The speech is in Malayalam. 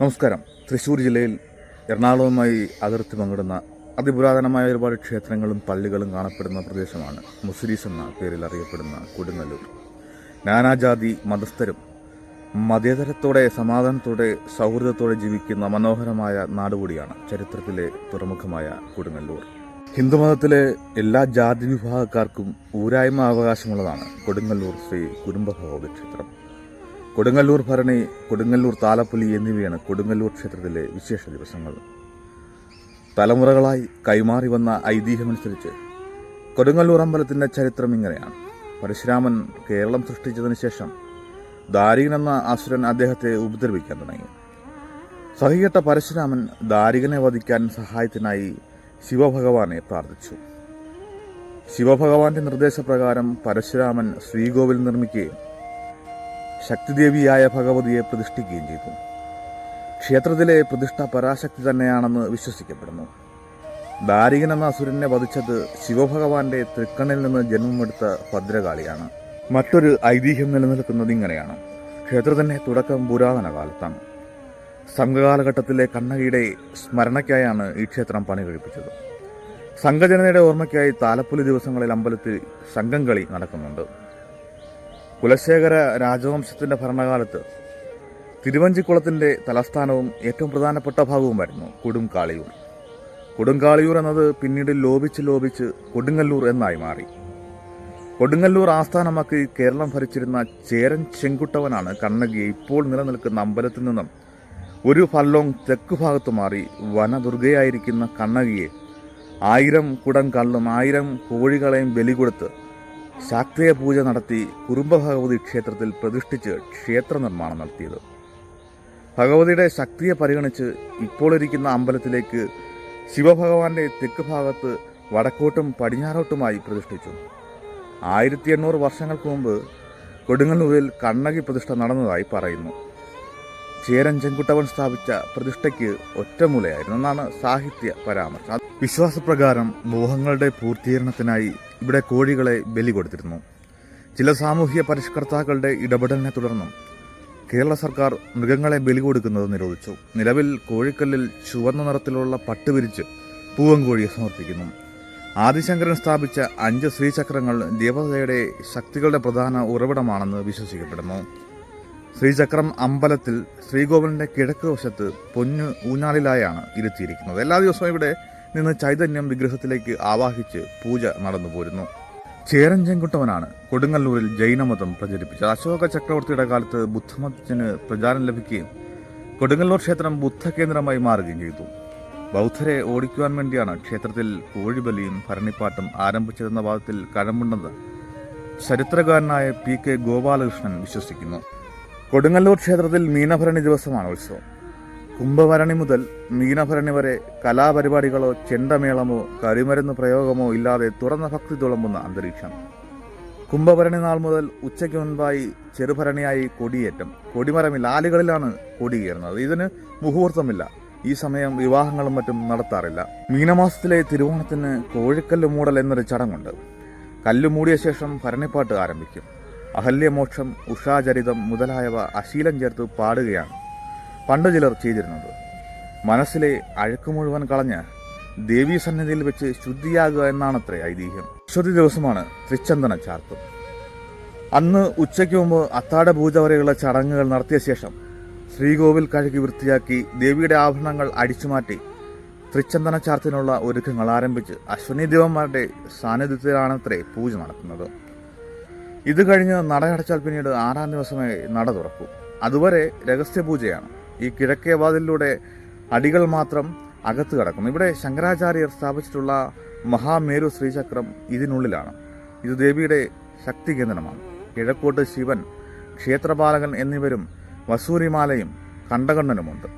നമസ്കാരം. തൃശ്ശൂർ ജില്ലയിൽ എറണാകുളവുമായി അതിർത്തി പങ്കിടുന്ന അതിപുരാതനമായ ഒരുപാട് ക്ഷേത്രങ്ങളും പള്ളികളും കാണപ്പെടുന്ന പ്രദേശമാണ് മുസ്ലിസ് എന്ന പേരിൽ അറിയപ്പെടുന്ന കൊടുങ്ങല്ലൂർ. നാനാജാതി മതസ്ഥരും മതേതരത്തോടെ സമാധാനത്തോടെ സൗഹൃദത്തോടെ ജീവിക്കുന്ന മനോഹരമായ നാടുകൂടിയാണ് ചരിത്രത്തിലെ തുറമുഖമായ കൊടുങ്ങല്ലൂർ. ഹിന്ദുമതത്തിലെ എല്ലാ ജാതി വിഭാഗക്കാർക്കും ഊരായ്മ അവകാശമുള്ളതാണ് കൊടുങ്ങല്ലൂർ ശ്രീ കുടുംബഭോഗ ക്ഷേത്രം. കൊടുങ്ങല്ലൂർ ഭരണി കൊടുങ്ങല്ലൂർ താലപ്പൊലി എന്നിവയാണ് കൊടുങ്ങല്ലൂർ ക്ഷേത്രത്തിലെ വിശേഷ ദിവസങ്ങൾ. തലമുറകളായി കൈമാറി വന്ന ഐതിഹ്യമനുസരിച്ച് കൊടുങ്ങല്ലൂർ അമ്പലത്തിന്റെ ചരിത്രം ഇങ്ങനെയാണ്. പരശുരാമൻ കേരളം സൃഷ്ടിച്ചതിന് ശേഷം ദാരികൻ എന്ന അസുരൻ അദ്ദേഹത്തെ ഉപദ്രവിക്കാൻ തുടങ്ങി. സഹികെട്ട പരശുരാമൻ ദാരികനെ വധിക്കാൻ സഹായത്തിനായി ശിവഭഗവാനെ പ്രാർത്ഥിച്ചു. ശിവഭഗവാന്റെ നിർദ്ദേശപ്രകാരം പരശുരാമൻ ശ്രീകോവിൽ നിർമ്മിക്കുകയും ശക്തിദേവിയായ ഭഗവതിയെ പ്രതിഷ്ഠിക്കുകയും ചെയ്തു. ക്ഷേത്രത്തിലെ പ്രതിഷ്ഠ പരാശക്തി തന്നെയാണെന്ന് വിശ്വസിക്കപ്പെടുന്നു. ദാരികൻ എന്ന അസുരനെ വധിച്ചത് ശിവഭഗവാന്റെ തൃക്കണ്ണിൽ നിന്ന് ജന്മമെടുത്ത ഭദ്രകാളിയാണ്. മറ്റൊരു ഐതിഹ്യം നിലനിൽക്കുന്നത് ഇങ്ങനെയാണ്. ക്ഷേത്രത്തിന്റെ തുടക്കം പുരാതന കാലത്താണ്. സംഘകാലഘട്ടത്തിലെ കണ്ണകിയുടെ സ്മരണയ്ക്കായാണ് ഈ ക്ഷേത്രം പണി കഴിപ്പിച്ചത് സംഘജനതയുടെ ഓർമ്മയ്ക്കായി താലപ്പൊലി ദിവസങ്ങളിൽ അമ്പലത്തിൽ സംഘം കളി നടക്കുന്നുണ്ട്. കുലശേഖര രാജവംശത്തിന്റെ ഭരണകാലത്ത് തിരുവഞ്ചിക്കുളത്തിന്റെ തലസ്ഥാനവും ഏറ്റവും പ്രധാനപ്പെട്ട ഭാഗവുമായിരുന്നു കൊടുങ്കാളിയൂർ. കൊടുങ്കാളിയൂർ എന്നത് പിന്നീട് ലോപിച്ച് ലോപിച്ച് കൊടുങ്ങല്ലൂർ എന്നായി മാറി. കൊടുങ്ങല്ലൂർ ആസ്ഥാനമാക്കി കേരളം ഭരിച്ചിരുന്ന ചേരൻ ചെങ്കുട്ടവനാണ് കണ്ണകിയെ ഇപ്പോൾ നിലനിൽക്കുന്ന അമ്പലത്തിൽ നിന്നും ഒരു ഫല്ലോങ് തെക്ക് ഭാഗത്ത് മാറി വനദുർഗയായിരിക്കുന്ന കണ്ണകിയെ ആയിരം കുടം കള്ളും ആയിരം കോഴികളെയും ബലി കൊടുത്ത് ശാക്തേയ പൂജ നടത്തി കുറുമ്പ കുറുംബഭഗവതി ക്ഷേത്രത്തിൽ പ്രതിഷ്ഠിച്ച് ക്ഷേത്ര നിർമ്മാണം നടത്തിയത്. ഭഗവതിയുടെ ശക്തിയെ പരിഗണിച്ച് ഇപ്പോൾ ഇരിക്കുന്ന അമ്പലത്തിലേക്ക് ശിവഭഗവാന്റെ തെക്ക് ഭാഗത്ത് വടക്കോട്ടും പടിഞ്ഞാറോട്ടുമായി പ്രതിഷ്ഠിച്ചു. ആയിരത്തി എണ്ണൂറ് വർഷങ്ങൾക്ക് മുമ്പ് കൊടുങ്ങല്ലൂരിൽ കണ്ണകി പ്രതിഷ്ഠ നടന്നതായി പറയുന്നു. ചേരൻ ചെങ്കുട്ടവൻ സ്ഥാപിച്ച പ്രതിഷ്ഠയ്ക്ക് ഒറ്റമൂലയായിരുന്നു എന്നാണ് സാഹിത്യ പരാമർശം. വിശ്വാസപ്രകാരം മോഹങ്ങളുടെ പൂർത്തീകരണത്തിനായി ഇവിടെ കോഴികളെ ബലി കൊടുത്തിരുന്നു. ചില സാമൂഹ്യ പരിഷ്കർത്താക്കളുടെ ഇടപെടലിനെ തുടർന്നും കേരള സർക്കാർ മൃഗങ്ങളെ ബലി കൊടുക്കുന്നത് നിരോധിച്ചു. നിലവിൽ കോഴിക്കല്ലിൽ ചുവന്ന നിറത്തിലുള്ള പട്ട് വിരിച്ച് പൂവൻകോഴിയെ സമർപ്പിക്കുന്നു. ആദിശങ്കരൻ സ്ഥാപിച്ച അഞ്ച് ശ്രീചക്രങ്ങൾ ദേവതയുടെ ശക്തികളുടെ പ്രധാന ഉറവിടമാണെന്ന് വിശ്വസിക്കപ്പെടുന്നു. ശ്രീചക്രം അമ്പലത്തിൽ ശ്രീകോവിലിന്റെ കിഴക്ക് വശത്ത് പൊന്ന് ഊഞ്ഞാലിലായാണ് ഇരുത്തിയിരിക്കുന്നത്. എല്ലാ ദിവസവും ഇവിടെ നിന്ന് ചൈതന്യം വിഗ്രഹത്തിലേക്ക് ആവാഹിച്ച് പൂജ നടന്നു പോരുന്നു. ചേരൻ ചെങ്കുട്ടവനാണ് കൊടുങ്ങല്ലൂരിൽ ജൈനമതം പ്രചരിപ്പിച്ചത്. അശോക ചക്രവർത്തിയുടെ കാലത്ത് ബുദ്ധമതത്തിന് പ്രചാരം ലഭിക്കുകയും കൊടുങ്ങല്ലൂർ ക്ഷേത്രം ബുദ്ധകേന്ദ്രമായി മാറുകയും ചെയ്തു. ബൗദ്ധരെ ഓടിക്കുവാൻ വേണ്ടിയാണ് ക്ഷേത്രത്തിൽ കോഴിബലിയും ഭരണിപ്പാട്ടും ആരംഭിച്ചതെന്ന വാദത്തിൽ കഴമ്പുണ്ടെന്ന് ചരിത്രകാരനായ പി കെ ഗോപാലകൃഷ്ണൻ വിശ്വസിക്കുന്നു. കൊടുങ്ങല്ലൂർ ക്ഷേത്രത്തിൽ മീനഭരണി ദിവസമാണ് ഉത്സവം. കുംഭഭരണി മുതൽ മീനഭരണി വരെ കലാപരിപാടികളോ ചെണ്ടമേളമോ കരിമരുന്ന് പ്രയോഗമോ ഇല്ലാതെ തുറന്ന ഭക്തി തുളമ്പുന്ന അന്തരീക്ഷം. കുംഭഭരണി നാൾ മുതൽ ഉച്ചയ്ക്ക് മുൻപായി ചെറുഭരണിയായി കൊടിയേറ്റം. കൊടിമരമിൽ ആലുകളിലാണ് കൊടിയേറുന്നത് ഇതിന് മുഹൂർത്തമില്ല. ഈ സമയം വിവാഹങ്ങളും മറ്റും നടത്താറില്ല. മീനമാസത്തിലെ തിരുവോണത്തിന് കോഴിക്കല്ല് മൂടൽ എന്നൊരു ചടങ്ങുണ്ട്. കല്ല് മൂടിയ ശേഷം ഭരണിപ്പാട്ട് ആരംഭിക്കും. അഹല്യമോക്ഷം ഉഷാചരിതം മുതലായവ അശീലം ചേർത്ത് പാടുകയാണ് പണ്ട് ചിലർ ചെയ്തിരുന്നത്. മനസ്സിലെ അഴുക്ക് മുഴുവൻ കളഞ്ഞ് ദേവീ സന്നിധിയിൽ വെച്ച് ശുദ്ധിയാകുക എന്നാണത്രേ ഐതിഹ്യം. അശ്വതി ദിവസമാണ് തൃച്ചന്ദന ചാർത്തും. അന്ന് ഉച്ചയ്ക്ക് മുമ്പ് അത്താട പൂജ വരെയുള്ള ചടങ്ങുകൾ നടത്തിയ ശേഷം ശ്രീകോവിൽ കഴുകി വൃത്തിയാക്കി ദേവിയുടെ ആഭരണങ്ങൾ അടിച്ചുമാറ്റി തൃച്ചന്ദന ചാർത്തിനുള്ള ഒരുക്കങ്ങൾ ആരംഭിച്ച് അശ്വനി ദേവന്മാരുടെ സാന്നിധ്യത്തിലാണത്രേ പൂജ നടത്തുന്നത് ഇത് കഴിഞ്ഞ് നടയടച്ചാൽ പിന്നീട് ആറാം ദിവസമേ നട തുറക്കൂ. അതുവരെ രഹസ്യപൂജയാണ്. ഈ കിഴക്കേ വാതിലിലൂടെ അടികൾ മാത്രം അകത്ത് കടക്കും ഇവിടെ ശങ്കരാചാര്യർ സ്ഥാപിച്ചിട്ടുള്ള മഹാമേരു ശ്രീചക്രം ഇതിനുള്ളിലാണ്. ഇത് ദേവിയുടെ ശക്തി കേന്ദ്രമാണ്. കിഴക്കോട്ട് ശിവൻ ക്ഷേത്രപാലകൻ എന്നിവരും വസൂരിമാലയും കണ്ടകണ്ണനുമുണ്ട്.